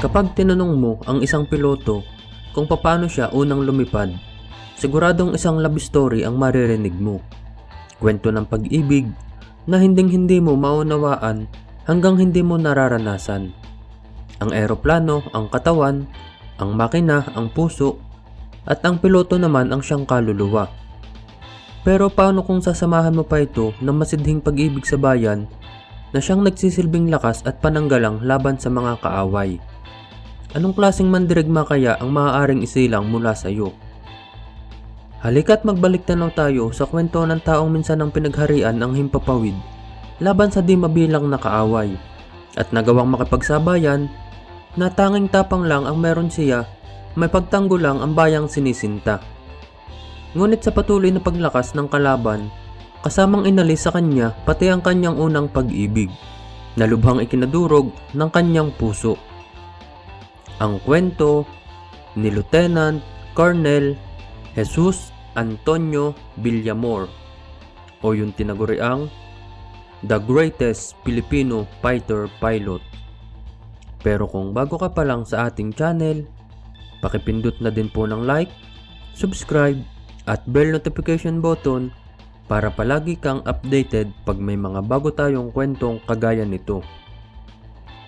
Kapag tinanong mo ang isang piloto kung paano siya unang lumipad, siguradong isang love story ang maririnig mo. Kwento ng pag-ibig na hinding-hindi mo maunawaan hanggang hindi mo nararanasan. Ang eroplano, ang katawan, ang makina, ang puso, at ang piloto naman ang siyang kaluluwa. Pero paano kung sasamahan mo pa ito ng masidhing pag-ibig sa bayan na siyang nagsisilbing lakas at pananggalang laban sa mga kaaway? Anong klaseng mandirigma kaya ang maaaring isilang mula sa iyo? Halika't magbalik tanaw tayo sa kwento ng taong minsan ang pinagharian ng himpapawid laban sa di mabilang na kaaway at nagawang makipagsabayan na tanging tapang lang ang meron siya may pagtanggol lang ang bayang sinisinta. Ngunit sa patuloy na paglakas ng kalaban, kasamang inalis sa kanya pati ang kanyang unang pag-ibig na lubhang ikinadurog ng kanyang puso. Ang kwento ni Lieutenant Colonel Jesus Antonio Villamor o yung tinaguriang The Greatest Filipino Fighter Pilot. Pero kung bago ka pa lang sa ating channel, pakipindot na din po ng like, subscribe, at bell notification button para palagi kang updated pag may mga bago tayong kwentong kagaya nito.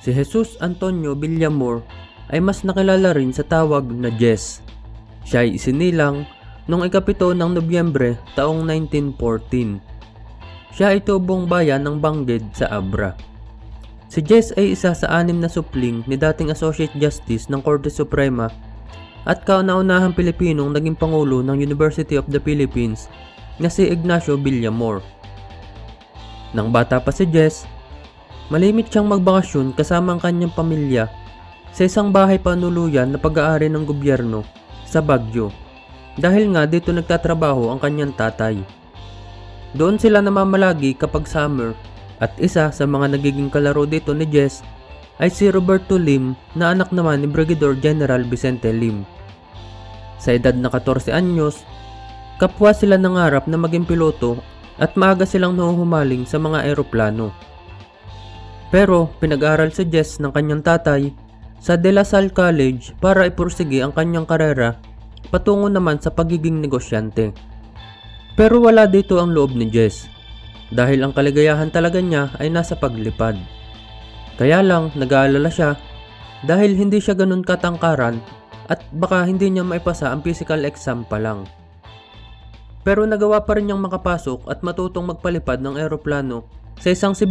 Si Jesus Antonio Villamor ay mas nakilala rin sa tawag na Jess. Siya ay isinilang noong ikapito ng Nobyembre taong 1914. Siya ay tubong bayan ng Bangged sa Abra. Si Jess ay isa sa anim na supling ni dating Associate Justice ng Korte Suprema at kauna-unahang Pilipinong naging Pangulo ng University of the Philippines na si Ignacio Villamor. Nang bata pa si Jess, malimit siyang magbakasyon kasama ang kanyang pamilya sa isang bahay panuluyan na pag-aari ng gobyerno sa Baguio dahil nga dito nagtatrabaho ang kanyang tatay. Doon sila namamalagi kapag summer at isa sa mga nagiging kalaro dito ni Jess ay si Roberto Lim na anak naman ni Brigadier General Vicente Lim. Sa edad na 14 anyos, kapwa sila nangarap na maging piloto at maaga silang nahuhumaling sa mga eroplano. Pero pinag-aral si Jess ng kanyang tatay sa De La Salle College para ipursige ang kanyang karera patungo naman sa pagiging negosyante. Pero wala dito ang loob ni Jess dahil ang kaligayahan talaga niya ay nasa paglipad. Kaya lang nag-aalala siya dahil hindi siya ganun katangkaran at baka hindi niya maipasa ang physical exam pa lang. Pero nagawa pa rin niyang makapasok at matutong magpalipad ng eroplano sa isang